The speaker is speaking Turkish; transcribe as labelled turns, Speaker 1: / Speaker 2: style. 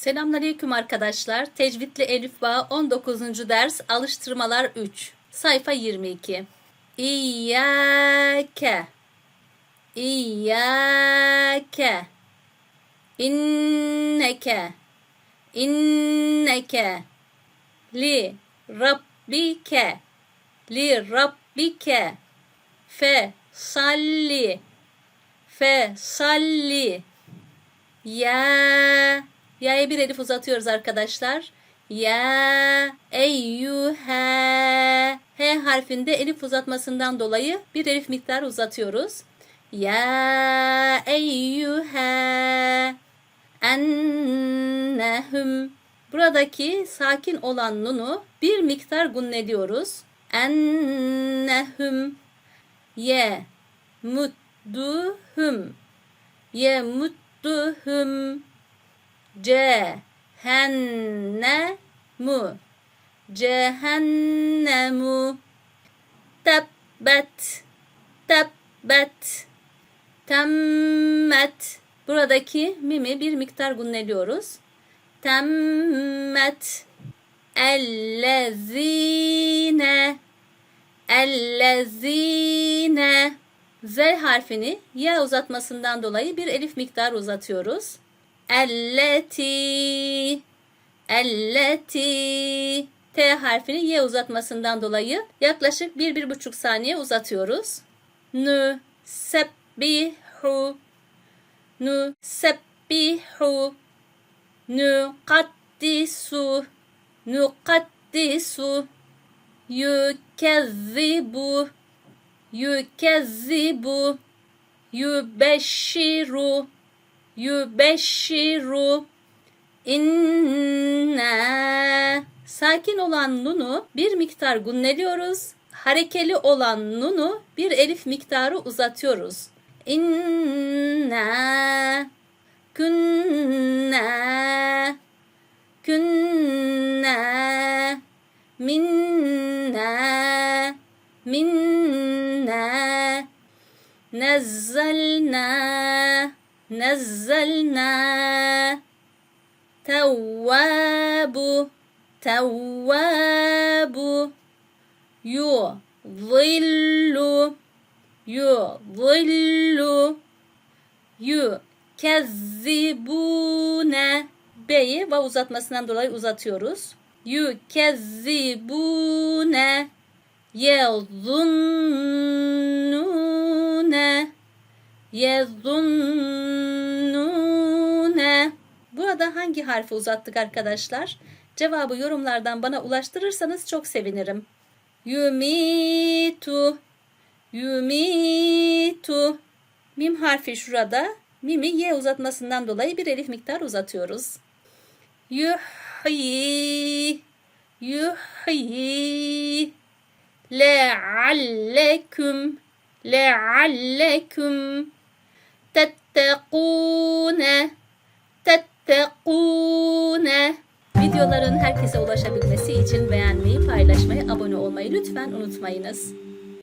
Speaker 1: Selamünaleyküm arkadaşlar. Tecvidli Elif Bağ 19. ders alıştırmalar 3. Sayfa 22. İyyâke İyyâke İnneke İnneke Li Rabbike Li Rabbike Fe salli Fe salli ya Ya'ya bir elif uzatıyoruz arkadaşlar. Ya eyyühe H harfinde elif uzatmasından dolayı bir elif miktarı uzatıyoruz. Ya eyyühe ennehum Buradaki sakin olan nunu bir miktar gunnediyoruz. Ennehum ye mudduhum ye mudduhum cehennemu. Cehennemu. Tebbet. Tebbet. Temmet. Buradaki mimi bir miktar gunneliyoruz. Temmet. Ellezine. Ellezine. Z harfini ya uzatmasından dolayı bir elif miktarı uzatıyoruz. Elleti. Elleti. T harfini y uzatmasından dolayı yaklaşık bir bir buçuk saniye uzatıyoruz. Nu sebbihu. Nu sebbihu. Nu kaddisu. Nu kaddisu. Yukezzibu yukezzibu yubeşşiru Yübeşşiru. İnna. Sakin olan nunu bir miktar gunneliyoruz. Harekeli olan nunu bir elif miktarı uzatıyoruz. İnna. Künna. Künna. Minna. Minna. Nezzelna نزلنا تواب تواب يضل يضل يكذبون B'yi vav uzatmasından dolayı uzatıyoruz. Yukezzibune yezunnune yezunnune Sağda hangi harfi uzattık arkadaşlar? Cevabı yorumlardan bana ulaştırırsanız çok sevinirim. Yumitu. Yumitu. Mim harfi şurada. Mimi y uzatmasından dolayı bir elif miktar uzatıyoruz. Yuhyi. Yuhyi. Lealleküm. Lealleküm. Tettekûne. Tettekûne tettekune. Videoların herkese ulaşabilmesi için beğenmeyi, paylaşmayı, abone olmayı lütfen unutmayınız.